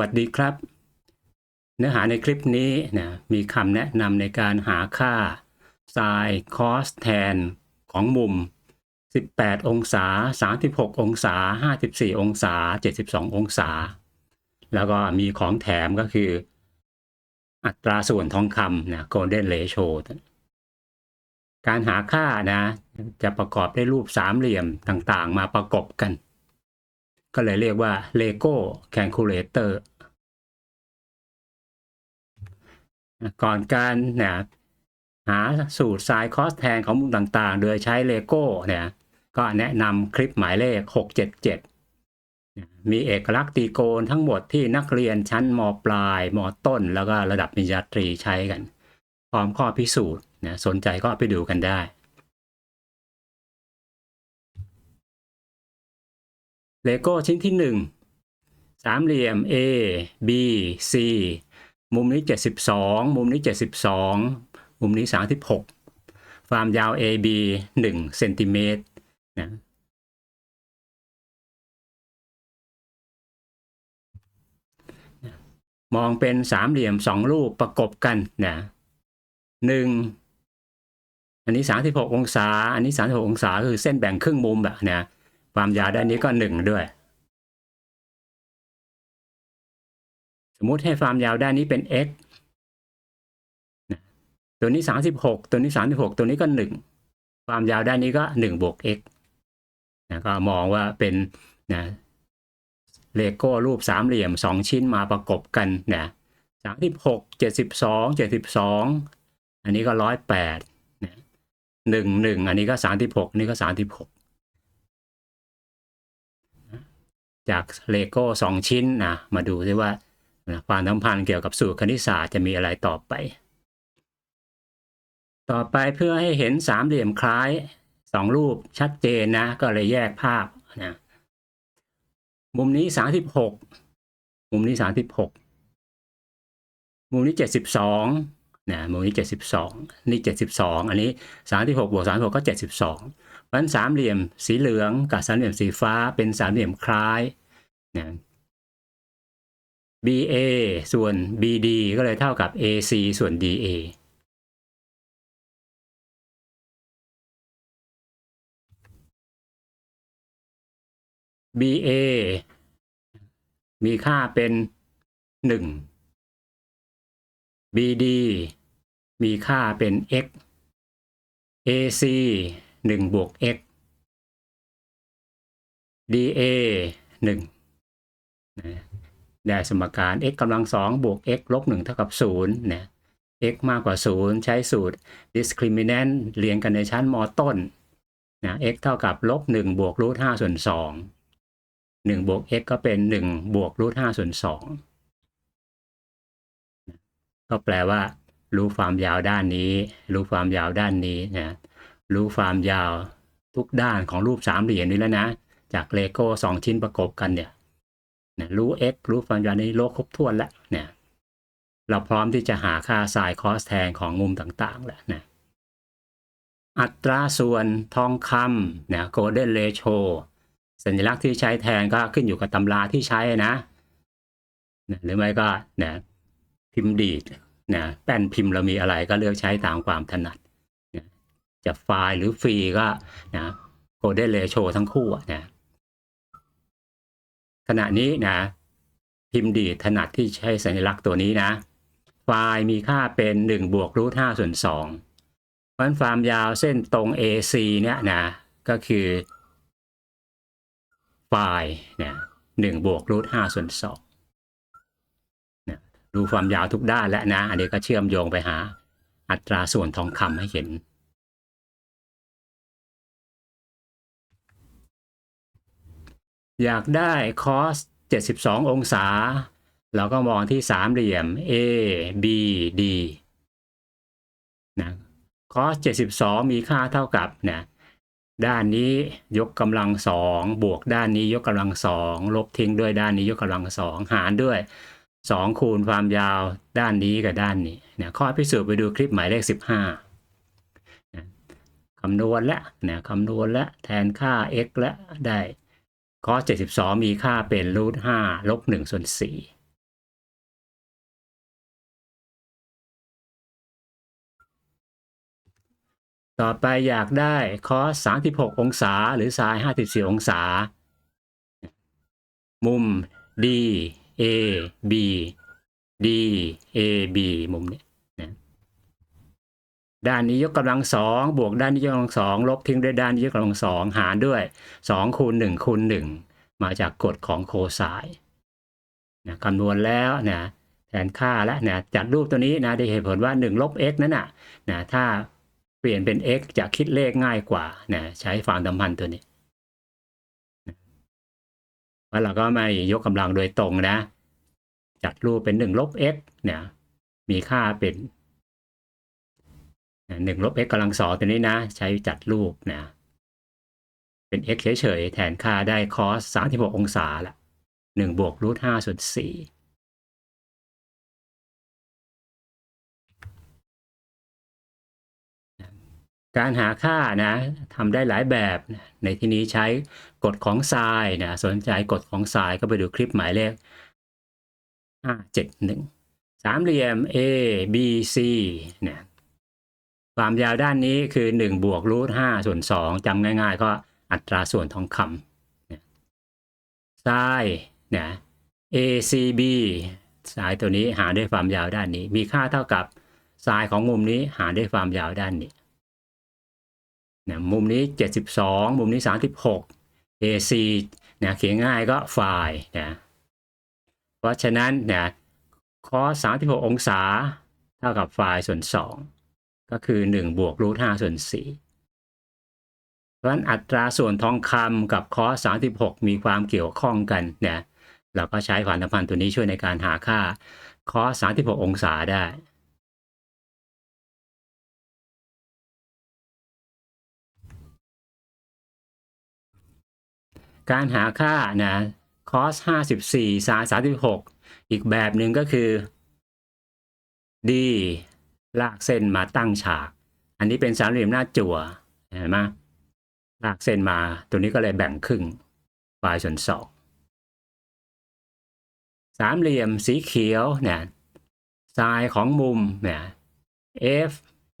วัสดีครับ เนื้อหาในคลิปนี้นะมีคำแนะนำในการหาค่า sin cos tan ของมุม 18 องศา 36 องศา 54 องศา 72 องศา แล้วก็มีของแถมก็คือ อัตราส่วนทองคำนะ golden ratio การหาค่านะ จะประกอบด้วยรูปสามเหลี่ยมต่างๆ มาประกบกัน ก็เลยเรียกว่า Lego Calculator ก่อนการเนี่ยหาสูตร sin cos tan ของมุมต่างๆ โดยใช้ Lego เนี่ยก็แนะนำคลิปหมายเลข 677 มีเอกลักษณ์ตีโกนทั้งหมดที่นักเรียนชั้นมปลายมต้น แล้วก็ระดับปริญญาตรีใช้กัน พร้อมข้อพิสูจน์นะสนใจก็ไปดูกันได้ เลโก้ชิ้นที่ 1 สามเหลี่ยม A B C มุมนี้ 72 มุมนี้ 72 มุมนี้ 36 ความยาว AB 1เซนติเมตรนะมองเป็นสามเหลี่ยมสองรูปประกบกันนะหนึ่งอันนี้ 36 องศา อันนี้ 36 องศาคือเส้นแบ่งครึ่งมุมแบบนะ ความยาวด้านนี้ก็หนึ่งด้วย สมมุติให้ความยาวด้านนี้เป็น x ตัวนี้ 36 ตัวนี้ 36 ตัวนี้ก็ 1 ความยาวด้านนี้ก็1บวก x นะก็มองว่าเป็นนะเลโก้รูปสามเหลี่ยม 2 ชิ้นมาประกบกันนะ36 72 72 อันนี้ก็ 108นะ1 1 อันนี้ก็ 36 นี่ก็ 36 จากเลโก้สองชิ้นนะมาดูซิว่าความสัมพันธ์เกี่ยวกับสูตรคณิตศาสตร์จะมีอะไรต่อไป ต่อไปเพื่อให้เห็นสามเหลี่ยมคล้ายสองรูปชัดเจนนะ ก็เลยแยกภาพนะมุมนี้สาสิบหกมุมนี้สาสิบหกมุมนี้เจ็ดสิบสอง นะมุมนี้เจ็ดสิบสองนี่เจ็ดสิบสองอันนี้สามสิบหกบวกสามหกก็เจ็ดสิบสองเพราะฉะนั้นสามเหลี่ยมสีเหลืองกับสามเหลี่ยมสีฟ้าเป็นสามเหลี่ยมคล้ายนะ BA ส่วน BD ก็เลยเท่ากับ AC ส่วน DA บี BA มีค่าเป็น1 BD มีค่าเป็น x AC 1บวก x DA 1นะได้สมการ x กำลังสองบวก x ลบ1เท่ากับ0นะ x มากกว่า 0 ใช้สูตร discriminant เรียนกันในชั้นมต้นนะ x เท่ากับลบ1บวกรูท5ส่วน2 1บวก x ก็เป็น 1 บวกรูท5ส่วน2 ก็แปลว่า รู้ความยาวด้านนี้ รู้ความยาวด้านนี้นะรู้ความยาวทุกด้านของรูปสามเหลี่ยมนี้แล้วนะ จากเลโก้สองชิ้นประกบกันเนี่ยนะรู้ x รู้ความยาวนี้โลกครบถ้วนแล้วเนี่ยเราพร้อมที่จะหาค่า sin cos tan ของมุมต่างๆแล้วนะอัตราส่วนทองคำนะ golden ratio สัญลักษณ์ที่ใช้แทนก็ขึ้นอยู่กับตำราที่ใช้นะนะหรือไม่ก็นะ พิมพ์ดีดนะแป้นพิมพ์เรามีอะไรก็เลือกใช้ตามความถนัดนะจะไฟล์หรือฟรีก็นะ golden ratio ทั้งคู่นะขณะนี้นะพิมพ์ดีดถนัดที่ใช้สัญลักษณ์ตัวนี้นะ ไฟล์มีค่าเป็น1บวกรูท5ส่วน2เพราะฉะนั้นความยาวเส้นตรง AC เนี่ยนะก็คือไฟล์เนี่ย1บวกรูท5ส่วน2นะ ดูความยาวทุกด้านแล้วนะ อันนี้ก็เชื่อมโยงไปหา อัตราส่วนทองคำให้เห็น อยากได้คอส72 องศา เราก็มองที่สามเหลี่ยม A B D นะคอส72 มีค่าเท่ากับนะด้านนี้ยกกำลังสองบวกด้านนี้ยกกำลังสองลบทิ้งด้วยด้านนี้ยกกำลังสองหารด้วย สองคูณความยาวด้านนี้กับด้านนี้นะข้อพิสูจน์ไปดูคลิปหมายเลข 15นะคำนวณแล้ะนะคำนวณแล้วแทนค่า x แล้วได้ข้อ72 มีค่าเป็นรูท5ลบ1ส่วน4ต่อไปอยากได้คอส36 องศา หรือซาย 54 องศา มุม D A B D A B มุมนี้นะด้านนี้ยกกำลังสองบวกด้านนี้ยกกำลังสองลบทิ้งด้วยด้านนี้ยกกำลังสองหารด้วยสองคูณหนึ่งคูณหนึ่งมาจากกฎของโคไซน์นะคำนวณแล้วนะแทนค่าแล้วนะจัดรูปตัวนี้นะได้เหตุผลว่า1ลบ x นั้นนะนะถ้าเปลี่ยนเป็น x จะคิดเลขง่ายกว่านะใช้ความสัมพันธ์ตัวนี้ แล้วเราก็ไม่ยกกำลังโดยตรงนะ จัดรูปเป็น1ลบ x เนี่ย มีค่าเป็นหนึ่งลบ x กำลังสองตัวนี้นะ ใช้จัดรูปนะ เป็น x เฉยๆ แทนค่าได้ cos 36 องศาละ1บวกรูท5ส่วน4 การหาค่านะทำได้หลายแบบในที่นี้ใช้กฎของไซน์นะสนใจกฎของไซน์ก็ไปดูคลิปหมายเลข 571 สามเหลี่ยม A B C นะความยาวด้านนี้คือ 1 บวกรูท5ส่วน2จำง่ายๆ ก็อัตราส่วนทองคำไซน์นะ ACB สายตัวนี้หาด้วยความยาวด้านนี้ มีค่าเท่ากับไซน์ของมุมนี้หาด้วยความยาวด้านนี้ นะมุมนี้ 72 มุมนี้ 36 AC นะเขียนง่ายก็ไฟล์นะเพราะฉะนั้นนะคอส36 องศา เท่ากับไฟล์ส่วน 2 ก็คือ 1 บวกรูท5ส่วน 4 เพราะฉะนั้นอัตราส่วนทองคำกับคอส36 มีความเกี่ยวข้องกันนะเราก็ใช้ความสัมพันธ์ตัวนี้ช่วยในการหาค่าคอส36 องศาได้ การหาค่านะ cos 54 sin 36อีกแบบหนึ่งก็คือ d ลากเส้นมาตั้งฉาก อันนี้เป็นสามเหลี่ยมหน้าจั่วเห็นไหมลากเส้นมาตัวนี้ก็เลยแบ่งครึ่งปลายส่วนสองสามเหลี่ยมสีเขียวเนี่ยไซน์ของมุมเนี่ย f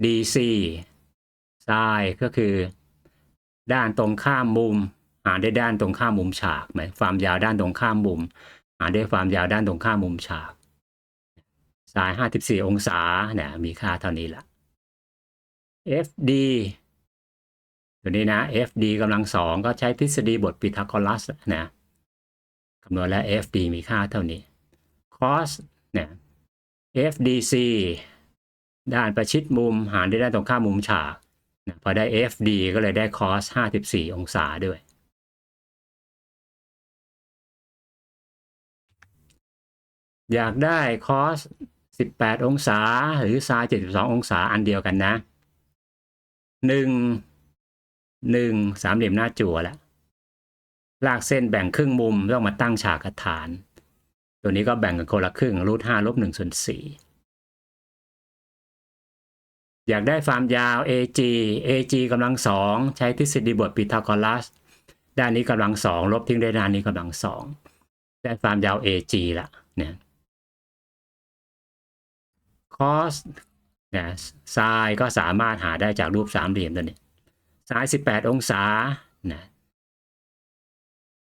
dc ไซน์ก็คือ ด้านตรงข้ามมุม หาได้ด้านตรงข้ามมุมฉากไหมความยาวด้านตรงข้ามมุม หาได้ความยาวด้านตรงข้ามมุมฉากสาย 54 องศาเนี่ยมีค่าเท่านี้ละ FD ตัวนี้นะ FD กำลังสองก็ใช้ทฤษฎีบทพีทาโกรัสนะคำนวณแล้ว FD มีค่าเท่านี้ cos เนี่ย FDC ด้านประชิดมุมหารด้ด้านตรงข้ามมุมฉากนะพอได้ FD ก็เลยได้ cos 54 องศาด้วย อยากได้ cos 18 องศาหรือ sin 72 องศาอันเดียวกันนะหนึ่งหนึ่งสามเหลี่ยมหน้าจั่วแล้วลากเส้นแบ่งครึ่งมุมต้องมาตั้งฉากกฐาน ตัวนี้ก็แบ่งกันคนละครึ่งรูทห้าลบหนึ่งส่วนสี่อยากได้ความยาว AG AG กำลังสองใช้ทฤษฎีบทพีทาโกรัส ด้านนี้กำลังสองลบทิ้งได้ด้านนี้กำลังสองได้ความยาว AG ละเนี่ย cos นะไซน์ก็สามารถหาได้จากรูปสามเหลี่ยมตัวนี้ไซน์18 องศานะ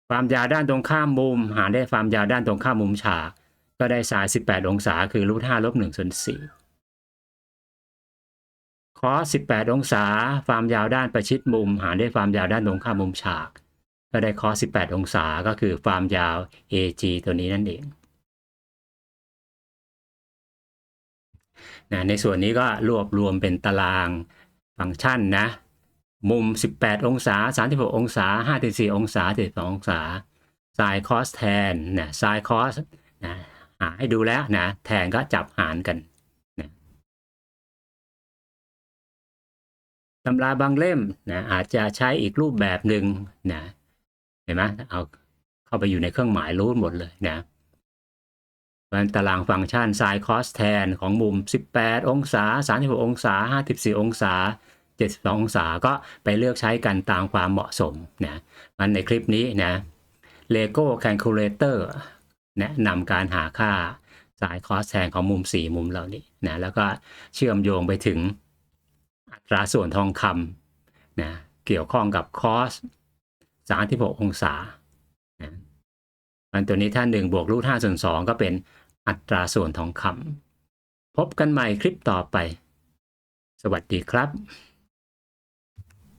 ความยาวด้านตรงข้ามมุม หาได้ความยาวด้านตรงข้ามมุมฉาก ก็ได้ไซน์18 องศา คือรูท5ลบ1ส่วน4คอส18 องศา ความยาวด้านประชิดมุม หาได้ความยาวด้านตรงข้ามมุมฉาก ก็ได้คอส18 องศา ก็คือความยาว AG ตัวนี้นั่นเอง นะในส่วนนี้ก็รวบรวมเป็นตารางฟังก์ชันนะ มุม 18 องศา 36 องศา 54 องศา72องศาไซน์คอสแทนนะไซน์คอสนะหาให้ดูแล้วนะแทนก็จับหารกันนะตำราบางเล่มนะอาจจะใช้อีกรูปแบบหนึ่งนะเห็นไหมเอาเข้าไปอยู่ในเครื่องหมายรูทหมดเลยนะ มันตารางฟังก์ชัน sin cos tan ของมุม 18 องศา 36 องศา 54 องศา 72 องศาก็ไปเลือกใช้กันตามความเหมาะสมนะมันในคลิปนี้นะ Lego Calculator แนะนำการหาค่า sin cos tan ของมุม 4 มุมเหล่านี้นะแล้วก็เชื่อมโยงไปถึงอัตราส่วนทองคำนะเกี่ยวข้องกับคอส36 องศา มันตัวนี้ถ้า1บวกรูท5ส่วน2ก็เป็นอัตราส่วนทองคำพบกันใหม่คลิปต่อไป สวัสดีครับ